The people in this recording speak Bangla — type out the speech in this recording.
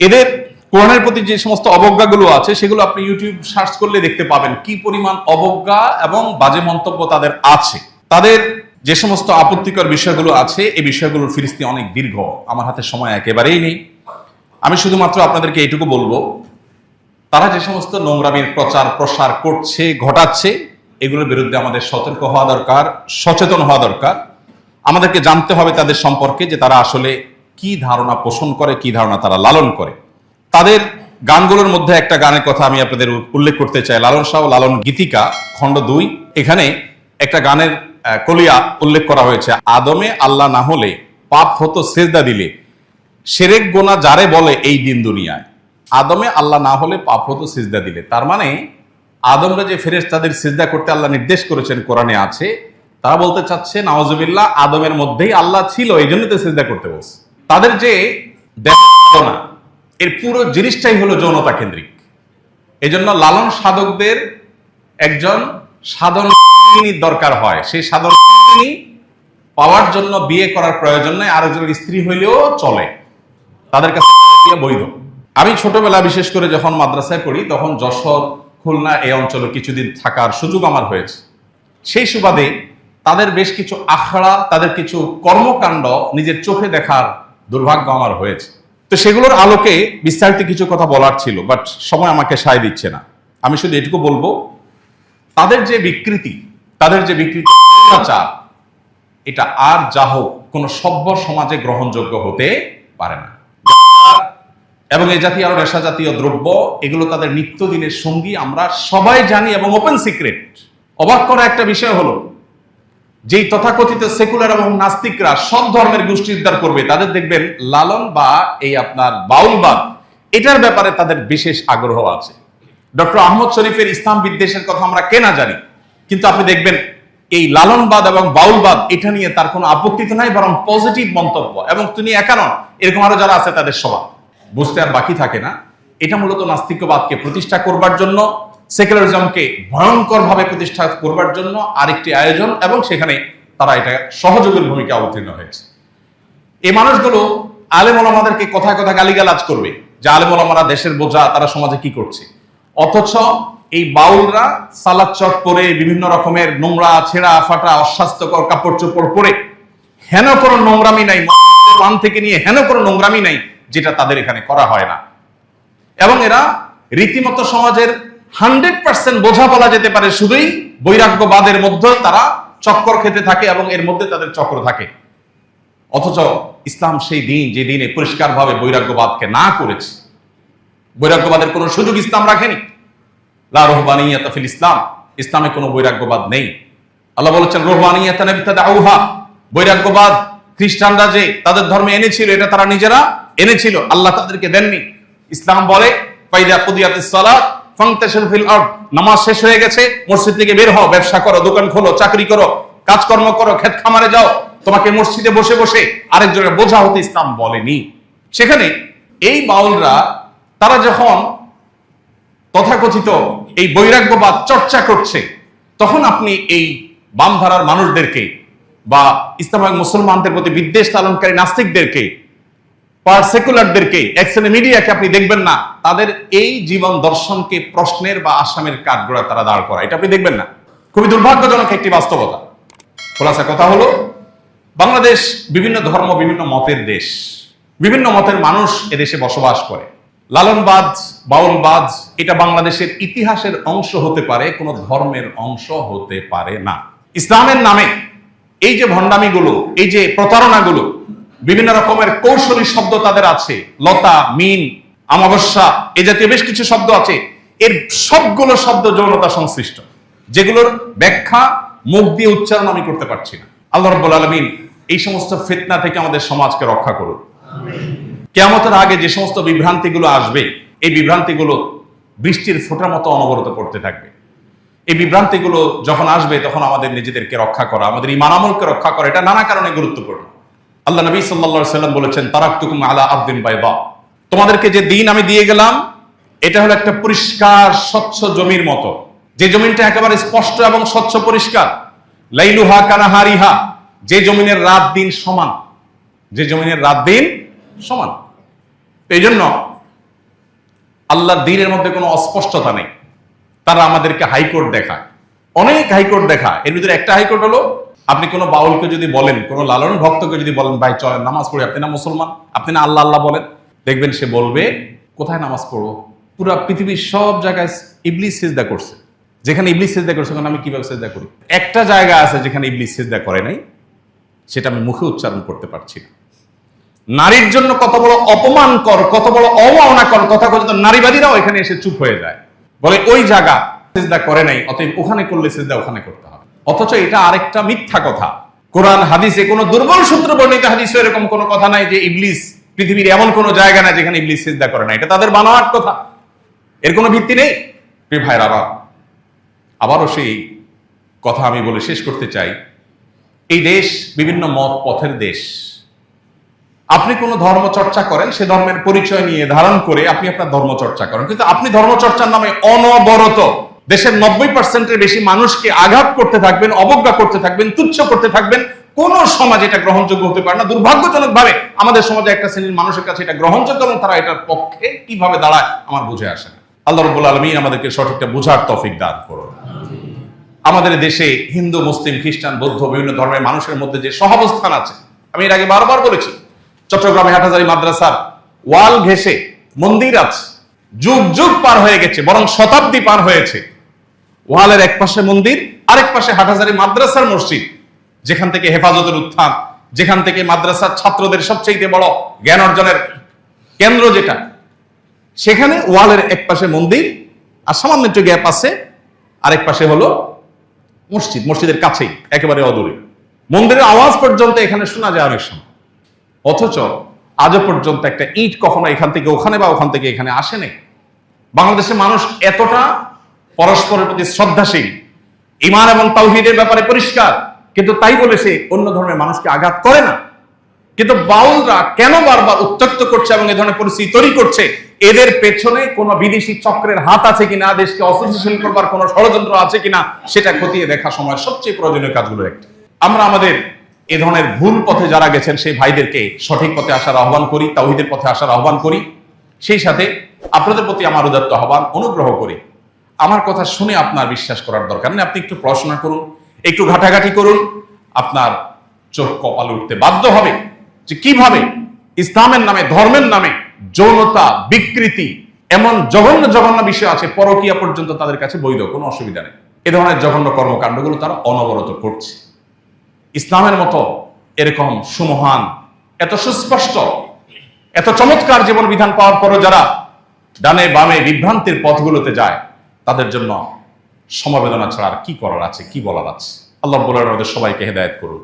এদের কোরআনের প্রতি যে সমস্ত অবজ্ঞাগুলো আছে, সেগুলো আপনি ইউটিউব সার্চ করলে দেখতে পাবেন কি পরিমাণ অবজ্ঞা এবং বাজে মন্তব্য তাদের আছে। তাদের যে সমস্ত আপত্তিকর বিষয়গুলো আছে, এই বিষয়গুলোর ফিরিস্তি অনেক দীর্ঘ। আমার হাতে সময় একেবারেই নেই। আমি শুধুমাত্র আপনাদেরকে এইটুকু বলব, তারা যে সমস্ত নোংরামির প্রচার প্রসার করছে, ঘটাচ্ছে, এগুলোর বিরুদ্ধে আমাদের সতর্ক হওয়া দরকার, সচেতন হওয়া দরকার। আমাদেরকে জানতে হবে তাদের সম্পর্কে যে তারা আসলে কি ধারণা পোষণ করে, কি ধারণা তারা লালন করে? তাদের গানগুলোর মধ্যে একটা গানের কথা আমি আপনাদের উল্লেখ করতে চাই। লালন শাহ লালন গীতিকা, খণ্ড দুই। এখানে একটা গানের কলিয়া উল্লেখ করা হয়েছে। আদমে আল্লাহ না হলে পাপ হতো সেজদা দিলে। সেরেক গোনা যারে বলে এই দিন দুনিয়ায়? আদমে আল্লাহ না হলে পাপ হতো সেজদা দিলে। তার মানে আদমরা যে ফেরেস তাদের সিজদা করতে আল্লাহ নির্দেশ করেছেন, কোরআনে আছে। তারা বলতে চাচ্ছে নওয়াজুবিল্লাহ আদমের মধ্যেই আল্লাহ ছিল, এই জন্য তো সেজদা করতে বলছে। তাদের যে দেখানো এর পুরো জিনিসটাই হলো যৌনতা কেন্দ্রিক। এই জন্য লালন সাধকদের একজন সাধন দরকার হয়, সেই সাধন পাওয়ার জন্য বিয়ে করার প্রয়োজন নেই, আরেকজনের স্ত্রী হইলেও চলে। তাদের কাছে বৈধ। আমি ছোটবেলা বিশেষ করে যখন মাদ্রাসায় পড়ি, তখন যশোর, খুলনা এই অঞ্চলে কিছুদিন থাকার সুযোগ আমার হয়েছে। সেই সুবাদে তাদের বেশ কিছু আখড়া, তাদের কিছু কর্মকাণ্ড নিজের চোখে দেখার দুর্ভাগ্য আমার হয়েছে। তো সেগুলোর আলোকে বিস্তারিত কিছু কথা বলার ছিল বাট সময় আমাকে সায় দিচ্ছে না। আমি শুধু এটুকু বলব তাদের যে বিকৃতি তাদের যে বিকৃতি অত্যাচার, এটা আর যা হোক কোনো সভ্য সমাজে গ্রহণযোগ্য হতে পারে না। এবং এই জাতীয় আরও নেশা জাতীয় দ্রব্য এগুলো তাদের নিত্যদিনের সঙ্গী আমরা সবাই জানি এবং ওপেন সিক্রেট অবাক করা একটা বিষয় হলো যেই তথাকথিত সেকুলার এবং নাস্তিকরা সব ধর্মের গোষ্ঠী উদ্ধার করবে, তাদের দেখবেন লালন বা এই আপনার বাউলবাদ এটার ব্যাপারে তাদের বিশেষ আগ্রহ আছে। ডক্টর আহমদ শরীফের ইসলাম বিদ্বেষের কথা আমরা কেনা জানি, কিন্তু আপনি দেখবেন এই লালনবাদ এবং বাউলবাদ এটা নিয়ে তার কোনো আপত্তি তো নাই, বরং পজিটিভ মন্তব্য, এবং তিনি একা নন, এরকম আরও যারা আছে তাদের সবার বুঝতে আর বাকি থাকে না। এটা মূলত নাস্তিকবাদকে প্রতিষ্ঠা করবার জন্য সেকুলারিজমকে ভয়ঙ্কর ভাবে প্রতিষ্ঠা করবার জন্য আরেকটি আয়োজন এবং সেখানে তারা এটা সহযোগের ভূমিকা অবতীর্ণ হয়েছে। এই মানুষগুলো আলেম ওলামাদেরকে কথায় কথা গালিগালাজ করবে যে আলেম ওলামারা দেশের বোঝা, তারা সমাজে কি করছে? অথচ এই বাউলরা সালাদ চট পরে বিভিন্ন রকমের নোংরা, ছেঁড়া, ফাটা, অস্বাস্থ্যকর কাপড় চোপড় পরে হেন কোনো নোংরামি নাই পান থেকে নিয়ে হেন কোনো নোংরামি নাই, যেটা তাদের এখানে করা হয় না। এবং এরা রীতিমতো সমাজের হান্ড্রেড পার্সেন্ট বোঝা বলা যেতে পারে শুধুই বৈরাগ্যবাদের মধ্যে তারা চক্কর খেতে থাকে এবং এর মধ্যে তাদের চক্র থাকে। অথচ ইসলাম সেই দিন যে দিনে পরিষ্কারভাবে বৈরাগ্যবাদকে না করেছে। বৈরাগ্যবাদের কোনো সুযোগ ইসলাম রাখেনি। লা রহবানিয়াত ইসলাম। ইসলামে কোনো বৈরাগ্যবাদ নেই। আল্লাহ বলেছেন, রহবানিয়াত বৈরাগ্যবাদ খ্রিস্টানরা যে তাদের ধর্মে এনেছিল, এটা তারা নিজেরা এনেছিল। আল্লাহ তাদেরকে দেননি। ইসলাম বলে, ফাইদা কুদিয়াতিস সালাত ফান্তাশিরু ফিল আরদ নামাজ শেষ হয়ে গেছে, মসজিদ থেকে বের হও, ব্যবসা করো, দোকান খোলো, চাকরি করো, কাজকর্ম করো, ক্ষেত খামারে যাও, তোমাকে মসজিদে বসে বসে আরেকজনের বোঝা হতে ইসলাম বলেনি। সেখানে এই বাউলরা, তারা যখন তথাকথিত এই বৈরাগ্যবাদ চর্চা করছে, তখন আপনি এই বামধারার মানুষদেরকে বা ইসলাম মুসলমানদের প্রতি বিদ্বেষ লালনকারী নাস্তিকদেরকে পার সেকুলারদেরকে এক্সেলে মিডিয়াকে আপনি দেখবেন না। তাদের এই জীবন দর্শনকে প্রশ্নের বা আসামের কাঠগড়া তারা দাঁড় করা এটা আপনি দেখবেন না। খুবই দুর্ভাগ্যজনক একটি বাস্তবতা। খোলাসা কথা হলো, বাংলাদেশ বিভিন্ন ধর্ম, বিভিন্ন মতের দেশ। বিভিন্ন মতের মানুষ এদেশে বসবাস করে। লালনবাদ বাউলবাদ এটা বাংলাদেশের ইতিহাসের অংশ হতে পারে, কোনো ধর্মের অংশ হতে পারে না। ইসলামের নামে এই যে ভণ্ডামিগুলো, এই যে প্রতারণাগুলো বিভিন্ন রকমের কৌশলী শব্দ তাদের আছে। লতা মিন আমাবস্যা এ জাতীয় বেশ কিছু শব্দ আছে। এর সবগুলো শব্দ যৌনতা সংশ্লিষ্ট। যেগুলোর ব্যাখ্যা মুখ দিয়ে উচ্চারণ আমি করতে পারছি না। আল্লাহ রব্বুল আলমিন এই সমস্ত ফিতনা থেকে আমাদের সমাজকে রক্ষা করুন। কেয়ামতের আগে যে সমস্ত বিভ্রান্তিগুলো আসবে এই বিভ্রান্তিগুলো বৃষ্টির ফোটার মতো অনবরত পড়তে থাকবে। এই বিভ্রান্তিগুলো যখন আসবে তখন আমাদের নিজেদেরকে রক্ষা করা আমাদের ইমান আমলকে রক্ষা করা এটা নানা কারণে গুরুত্বপূর্ণ। আল্লাহ নবী সাল্লা সাল্লাম বলেছেন তারাকুম আলা আব্দিন বাইবা তোমাদেরকে যে দিন আমি দিয়ে গেলাম, এটা হলো একটা পরিষ্কার, স্বচ্ছ জমির মতো। যে জমিনটা একেবারে স্পষ্ট এবং স্বচ্ছ পরিষ্কার। লাইলুহা কানাহারিহা, যে জমিনের রাত দিন সমান। যে জমিনের রাত দিন সমান। এই জন্য আল্লাহর দিনের মধ্যে কোনো অস্পষ্টতা নেই। তারা আমাদেরকে হাইকোর্ট দেখায়। অনেক হাইকোর্ট দেখায়। এর ভিতরে একটা হাইকোর্ট হলো আপনি কোনো বাউলকে যদি বলেন, কোনো লালন ভক্তকে যদি বলেন, ভাই চলেন নামাজ পড়ি, আপনি না মুসলমান? আপনি না আল্লাহ আল্লাহ বলেন? দেখবেন সে বলবে, কোথায় নামাজ পড়ব? পুরো পৃথিবীর সব জায়গায় ইবলিস সেজদা করছে। যেখানে ইবলিস সেজদা করছে ওখানে আমি কীভাবে সেজদা করি? একটা জায়গা আছে যেখানে ইবলিস সেজদা করে নাই, সেটা আমি মুখে উচ্চারণ করতে পারছি না। নারীর জন্য কত বড় অপমানকর কত বড় অবমাননাকর তথাকথিত নারীবাদীরাও এখানে এসে চুপ হয়ে যায়। বলে, ওই জায়গা সেজদা করে নাই, অতএব ওখানে করলে সেজদা ওখানে করতে হবে। অথচ এটা আরেকটা মিথ্যা কথা। কোরআন, হাদিসে কোনো দুর্বল সূত্র বর্ণিত হাদিসে এরকম কোনো কথা নাই যে ইবলিস পৃথিবীর এমন কোনো জায়গা নাই যেখানে ইবলিস চিন্তা করে না। এটা তাদের বানোয়াট কথা। এর কোনো ভিত্তি নেই? প্রিয় ভাইয়ের আবার, আবারও সেই কথা আমি বলে শেষ করতে চাই। এই দেশ বিভিন্ন মত পথের দেশ। আপনি কোন ধর্ম চর্চা করেন, সে ধর্মের পরিচয় নিয়ে ধারণ করে আপনি আপনার ধর্ম চর্চা করেন। কিন্তু আপনি ধর্ম চর্চার নামে অনবরত দেশের নব্বই পার্সেন্টের বেশি মানুষকে আঘাত করতে থাকবেন, অবজ্ঞা করতে থাকবেন, তুচ্ছ করতে থাকবেন, কোন সমাজ এটা গ্রহণযোগ্য হতে পারে না। দুর্ভাগ্যজনক ভাবে আমাদের সমাজে একটা শ্রেণির মানুষের কাছে এটা গ্রহণযোগ্য এবং তারা এটার পক্ষে কীভাবে দাঁড়ায় আমার বুঝে আসে না। আল্লাহ রব্বুল আলমী আমাদেরকে সঠিকটা বোঝার তফিক দান করুন। আমাদের দেশে হিন্দু, মুসলিম, খ্রিস্টান, বৌদ্ধ বিভিন্ন ধর্মের মানুষের মধ্যে যে সহাবস্থান আছে, আমি এর আগে বারবার বলেছি চট্টগ্রামে হাটহাজারি মাদ্রাসার ওয়াল ঘেসে মন্দির আছে যুগ যুগ পার হয়ে গেছে, বরং শতাব্দী পার হয়েছে। ওয়ালের এক পাশে মন্দির, আরেক পাশে হাটহাজারি মাদ্রাসার মসজিদ, যেখান থেকে হেফাজতের উত্থান, যেখান থেকে মাদ্রাসার ছাত্রদের সবচেয়ে বড় জ্ঞান অর্জনের কেন্দ্র যেটা। সেখানে ওয়ালের এক পাশে মন্দির, আর সামান্য একটু গ্যাপ আছে, আরেক পাশে হলো মসজিদ, মসজিদের কাছেই, একেবারে অদূরে। মন্দিরের আওয়াজ পর্যন্ত এখানে শোনা যায় অনেক সময়। অথচ আজও পর্যন্ত একটা ইট কখনো এখান থেকে ওখানে বা ওখান থেকে এখানে আসেনি বাংলাদেশের মানুষ এতটা পরস্পরের প্রতি শ্রদ্ধাশীল। ইমান এবং তাওহিদের ব্যাপারে পরিষ্কার। কিন্তু তাই বলে সে অন্য ধর্মের মানুষকে আঘাত করে না। কিন্তু বাউলরা কেন বারবার উত্তক্ত করছে এবং এ ধরনের পরিস্থিতি তৈরি করছে? এদের পেছনে কোন বিদেশি চক্রের হাত আছে কিনা, দেশকে অস্থিতিশীল করবার কোন ষড়যন্ত্র আছে কিনা, সেটা খতিয়ে দেখা সময় সবচেয়ে প্রয়োজনীয় কাজগুলোর একটি। আমরা আমাদের এ ধরনের ভুল পথে যারা গেছেন, সেই ভাইদেরকে সঠিক পথে আসার আহ্বান করি, তাওহিদের পথে আসার আহ্বান করি। সেই সাথে আপনাদের প্রতি আমার উদাত্ত আহ্বান, অনুগ্রহ করি আমার কথা শুনে আপনার বিশ্বাস করার দরকার নেই। আপনি একটু পড়াশোনা করুন, একটু ঘাটাঘাটি করুন, আপনার চোখ কপালে উঠতে বাধ্য হবে যে কীভাবে ইসলামের নামে, ধর্মের নামে যৌনতা, বিকৃতি, এমন জঘন্য জঘন্য বিষয় আছে, পরকিয়া পর্যন্ত তাদের কাছে বৈধ, কোনো অসুবিধা নেই। এ ধরনের জঘন্য কর্মকাণ্ডগুলো তারা অনবরত করছে। ইসলামের মতো এরকম সুমহান, এত সুস্পষ্ট, এত চমৎকার জীবন বিধান পাওয়ার পরও যারা ডানে বামে বিভ্রান্তির পথগুলোতে যায় তাদের জন্য সমবেদনা ছাড়া আর কি করার আছে, কি বলার আছে? আল্লাহ বলার আমাদের সবাইকে হেদায়ত করুন